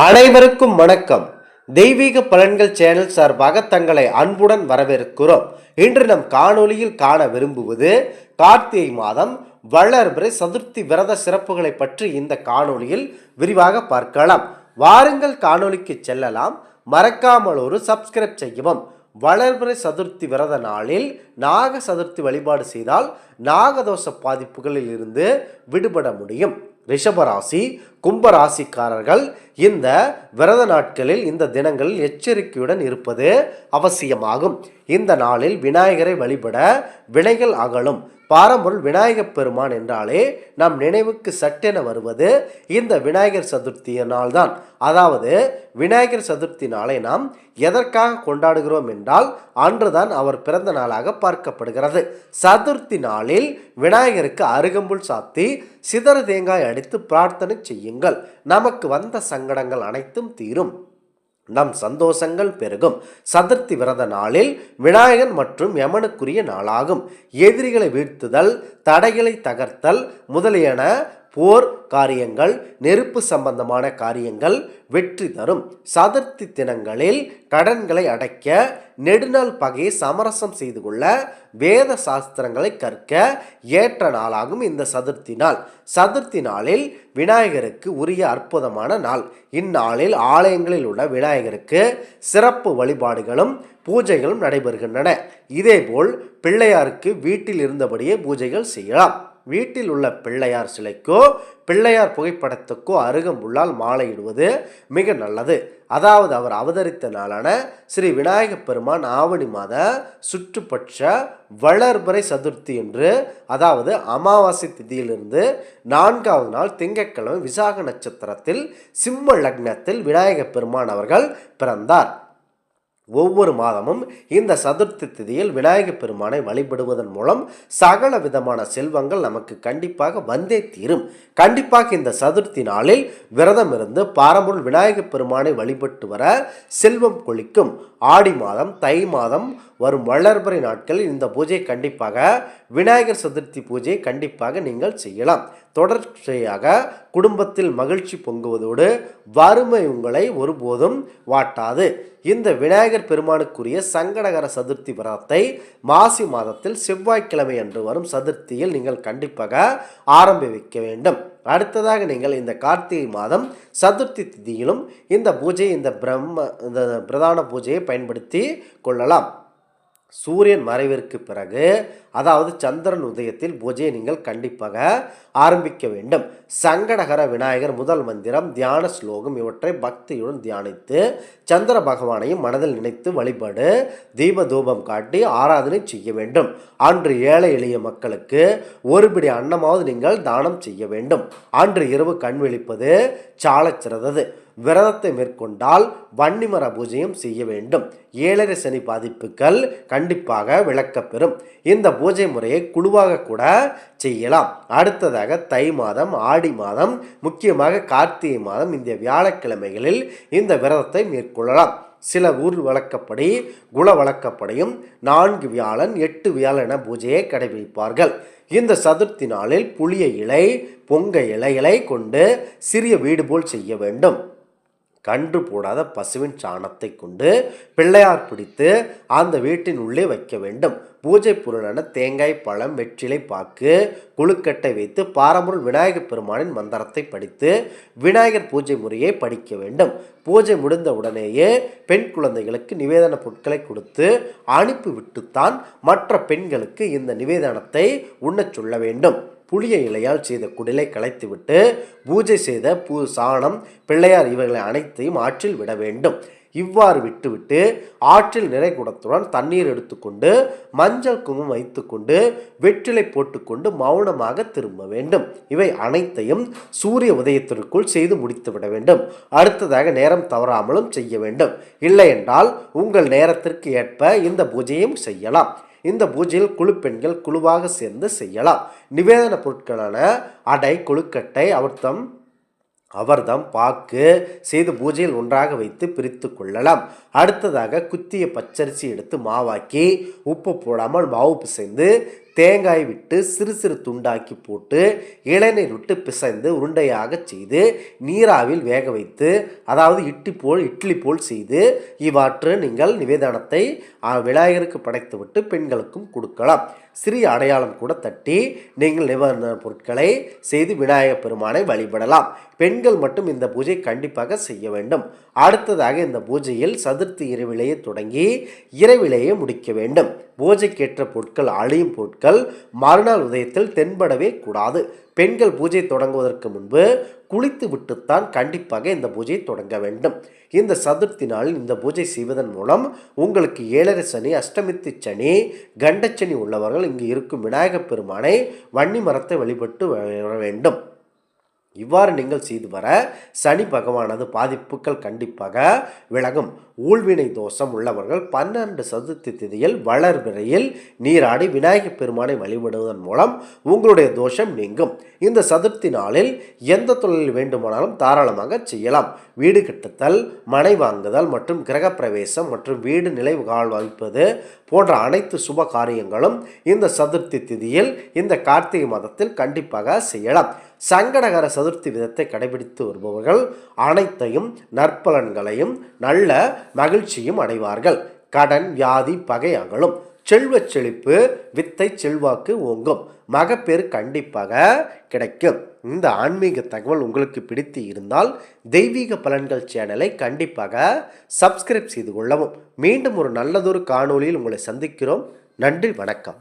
அனைவருக்கும் வணக்கம். தெய்வீக பலன்கள் சேனல் சார்பாக தங்களை அன்புடன் வரவேற்கிறோம். இன்று நம் காணொலியில் காண விரும்புவது கார்த்திகை மாதம் வளர்பிறை சதுர்த்தி விரத சிறப்புகளை பற்றி இந்த காணொலியில் விரிவாக பார்க்கலாம். வாருங்கள் காணொளிக்கு செல்லலாம். மறக்காமல் ஒரு சப்ஸ்கிரைப் செய்யவும். வளர்பிறை சதுர்த்தி விரத நாளில் நாக சதுர்த்தி வழிபாடு செய்தால் நாகதோஷ பாதிப்புகளில் இருந்து விடுபட முடியும். ரிஷபராசி கும்பராசிக்காரர்கள் இந்த விரத நாட்களில் இந்த தினங்களில் எச்சரிக்கையுடன் இருப்பது அவசியமாகும். இந்த நாளில் விநாயகரை வழிபட வினைகள் அகலும். பாரம்பொருள் விநாயகப் பெருமான் என்றாலே நம் நினைவுக்கு சட்டென வருவது இந்த விநாயகர் சதுர்த்தி நாள்தான். அதாவது விநாயகர் சதுர்த்தி நாளை நாம் எதற்காக கொண்டாடுகிறோம் என்றால் அன்றுதான் அவர் பிறந்த நாளாக பார்க்கப்படுகிறது. சதுர்த்தி நாளில் விநாயகருக்கு அருகம்புல் சாத்தி சிதற தேங்காய் அடித்து பிரார்த்தனை செய்யுங்கள். நமக்கு வந்த சங்கடங்கள் அனைத்தும் தீரும். நம் சந்தோஷங்கள் பெருகும். சதுர்த்தி விரத நாளில் விநாயகன் மற்றும் யமனுக்குரிய நாளாகும். எதிரிகளை வீழ்த்துதல் தடைகளை தகர்த்தல் முதலியன போர் காரியங்கள் நெருப்பு சம்பந்தமான காரியங்கள் வெற்றி தரும். சதுர்த்தி தினங்களில் கடன்களை அடைக்க நெடுநாள் பகையை சமரசம் செய்து கொள்ள வேத சாஸ்திரங்களை கற்க ஏற்ற நாளாகும் இந்த சதுர்த்தி நாள். சதுர்த்தி நாளில் விநாயகருக்கு உரிய அற்புதமான நாள். இந்நாளில் ஆலயங்களில் உள்ள விநாயகருக்கு சிறப்பு வழிபாடுகளும் பூஜைகளும் நடைபெறுகின்றன. இதேபோல் பிள்ளையாருக்கு வீட்டில் இருந்தபடியே பூஜைகள் செய்யலாம். வீட்டில் உள்ள பிள்ளையார் சிலைக்கோ பிள்ளையார் புகைப்படத்துக்கோ அருகம்புல்லால் மாலையிடுவது மிக நல்லது. அதாவது அவர் அவதரித்த நாளான ஸ்ரீ விநாயகப் பெருமான் ஆவணி மாத சுற்றுப்பட்ச வளர்பறை சதுர்த்தி என்று அதாவது அமாவாசை திதியிலிருந்து நான்காவது நாள் திங்கட்கிழமை விசாக நட்சத்திரத்தில் சிம்ம லக்னத்தில் விநாயகப் பெருமான் அவர்கள் பிறந்தார். ஒவ்வொரு மாதமும் இந்த சதுர்த்தி திதியில் விநாயகப் பெருமானை வழிபடுவதன் மூலம் சகல விதமான செல்வங்கள் நமக்கு கண்டிப்பாக வந்தே தீரும். கண்டிப்பாக இந்த சதுர்த்தி நாளில் விரதம் இருந்து பாரம்பரிய விநாயகப் பெருமானை வழிபட்டு வர செல்வம் கொளிக்கும். ஆடி மாதம் தை மாதம் வரும் வளர்பறை நாட்களில் இந்த பூஜை கண்டிப்பாக விநாயகர் சதுர்த்தி பூஜை கண்டிப்பாக நீங்கள் செய்யலாம். தொடர்ச்சியாக குடும்பத்தில் மகிழ்ச்சி பொங்குவதோடு வறுமை உங்களை ஒருபோதும் வாட்டாது. இந்த விநாயகர் பெருமானுக்குரிய சங்கடகர சதுர்த்தி விரதத்தை மாசி மாதத்தில் செவ்வாய்க்கிழமை அன்று வரும் சதுர்த்தியில் நீங்கள் கண்டிப்பாக ஆரம்பி வைக்க வேண்டும். அடுத்ததாக நீங்கள் இந்த கார்த்திகை மாதம் சதுர்த்தி திதியிலும் இந்த பூஜை இந்த பிரம்ம இந்த பிரதான பூஜையை பயன்படுத்தி கொள்ளலாம். சூரியன் மறைவிற்கு பிறகு அதாவது சந்திரன் உதயத்தில் பூஜையை நீங்கள் கண்டிப்பாக ஆரம்பிக்க வேண்டும். சங்கடகர விநாயகர் முதல் மந்திரம் தியான ஸ்லோகம் இவற்றை பக்தியுடன் தியானித்து சந்திர பகவானையும் மனதில் நினைத்து வழிபாடு தீப தூபம் காட்டி ஆராதனை செய்ய வேண்டும். அன்று ஏழை எளிய மக்களுக்கு ஒருபிடி அன்னமாவது நீங்கள் தானம் செய்ய வேண்டும். அன்று இரவு கண் விழிப்பது சாலச் சிறந்தது விரதத்தை மேற்கொண்டால் வன்னிமர பூஜையும் செய்ய வேண்டும். ஏழரை சனி பாதிப்புகள் கண்டிப்பாக விளக்கப்பெறும் இந்த பூஜை முறையை குழுவாக கூட செய்யலாம். அடுத்ததாக தை மாதம் ஆடி மாதம் முக்கியமாக கார்த்திகை மாதம் இந்த வியாழக்கிழமைகளில் இந்த விரதத்தை மேற்கொள்ளலாம். சில ஊர் வழக்கப்படி குல வழக்கப்படியும் நான்கு வியாழன் எட்டு வியாழன் என பூஜையை கடைபிடிப்பார்கள். இந்த சதுர்த்தி நாளில் புளிய இலை பொங்க இலைகளை கொண்டு சிறிய வீடு போல் செய்ய வேண்டும். கன்று போடாத பசுவின் சாணத்தை கொண்டு பிள்ளையார் பிடித்து அந்த வீட்டின் உள்ளே வைக்க வேண்டும். பூஜை பொருளான தேங்காய் பழம் வெற்றிலை பாக்கு குழுக்கட்டை வைத்து பாரம்பரிய விநாயகர் பெருமானின் மந்திரத்தை படித்து விநாயகர் பூஜை முறையை படிக்க வேண்டும். பூஜை முடிந்த உடனேயே பெண் குழந்தைகளுக்கு நிவேதன பொருட்களை கொடுத்து அனுப்பி விட்டுத்தான் மற்ற பெண்களுக்கு இந்த நிவேதனத்தை உண்ணச் சொல்ல வேண்டும். புளிய இலையால் செய்த குடிலை களைத்துவிட்டு பூஜை செய்த பூ சாணம் பிள்ளையார் இவைகளை அனைத்தையும் ஆற்றில் விட வேண்டும். இவ்வாறு விட்டுவிட்டு ஆற்றில் நிறை குடத்துடன் தண்ணீர் எடுத்துக்கொண்டு மஞ்சள் குங்குமம் வைத்துக்கொண்டு வெற்றிலை போட்டுக்கொண்டு மௌனமாக திரும்ப வேண்டும். இவை அனைத்தையும் சூரிய உதயத்திற்குள் செய்து முடித்து விட வேண்டும். அடுத்ததாக நேரம் தவறாமலும் செய்ய வேண்டும். இல்லை என்றால் உங்கள் நேரத்திற்கு ஏற்ப இந்த பூஜையும் செய்யலாம். இந்த பூஜையில் குழு பெண்கள் குழுவாக சேர்ந்து செய்யலாம். நிவேதன பொருட்களான அடை கொழுக்கட்டை அவர்த்தம் அவர்தம் பாக்கு செய்து பூஜையில் ஒன்றாக வைத்து பிரித்து கொள்ளலாம். அடுத்ததாக குத்திய பச்சரிசி எடுத்து மாவாக்கி உப்பு போடாமல் மாவு பிசைந்து தேங்காய் விட்டு சிறு சிறு துண்டாக்கி போட்டு இளநீர் விட்டு பிசைந்து உருண்டையாக செய்து நீராவில் வேக வைத்து அதாவது இட்டி போல் இட்லி போல் செய்து இவ்வாற்று நீங்கள் நிவேதனத்தை விநாயகருக்கு படைத்துவிட்டு பெண்களுக்கும் கொடுக்கலாம். சிறிய அடையாளம் கூட தட்டி நீங்கள் நிவாரண பொருட்களை செய்து விநாயகப் பெருமானை வழிபடலாம். பெண்கள் மட்டும் இந்த பூஜை கண்டிப்பாக செய்ய வேண்டும். அடுத்ததாக இந்த பூஜையில் சதுர்த்தி இரவிலேயே தொடங்கி இரவிலேயே முடிக்க வேண்டும். பூஜைக்கேற்ற பொருட்கள் அழியும் பொருட்கள் மறுநாள் உதயத்தில் தென்படவே கூடாது. பெண்கள் பூஜை தொடங்குவதற்கு முன்பு குளித்து விட்டுத்தான் கண்டிப்பாக இந்த பூஜையை தொடங்க வேண்டும். இந்த சதுர்த்தி நாளில் இந்த பூஜை செய்வதன் மூலம் உங்களுக்கு ஏழரை சனி அஷ்டமித்து சனி கண்டச்சனி உள்ளவர்கள் இங்கு இருக்கும் விநாயகப் பெருமானை வன்னி மரத்தை வழிபட்டு வர வேண்டும். இவ்வாறு நீங்கள் செய்து வர சனி பகவானது பாதிப்புகள் கண்டிப்பாக விலகும். ஊழ்வினை தோஷம் உள்ளவர்கள் பன்னெண்டு சதுர்த்தி திதியில் வளர்பிறையில் நீராடி விநாயகப் பெருமானை வழிபடுவதன் மூலம் உங்களுடைய தோஷம் நீங்கும். இந்த சதுர்த்தி நாளில் எந்த தொழில் வேண்டுமானாலும் தாராளமாக செய்யலாம். வீடு கட்டுதல் மனை வாங்குதல் மற்றும் கிரகப்பிரவேசம் மற்றும் வீடு நிலை கால் வைப்பது போன்ற அனைத்து சுப காரியங்களும் இந்த சதுர்த்தி திதியில் இந்த கார்த்திகை மாதத்தில் கண்டிப்பாக செய்யலாம். சங்கடகர சதுர்த்தி விதத்தை கடைபிடித்து வருபவர்கள் அனைத்தையும் நற்பலன்களையும் நல்ல மகிழ்ச்சியும் அடைவார்கள். கடன் வியாதி பகை அகலும். செல்வச் செழிப்பு வித்தை செல்வாக்கு ஓங்கும். மகப்பேறு கண்டிப்பாக கிடைக்கும். இந்த ஆன்மீக தகவல் உங்களுக்கு பிடித்து இருந்தால் தெய்வீக பலன்கள் சேனலை கண்டிப்பாக சப்ஸ்கிரைப் செய்து கொள்ளவும். மீண்டும் ஒரு நல்லதொரு காணொளியில் உங்களை சந்திக்கிறோம். நன்றி வணக்கம்.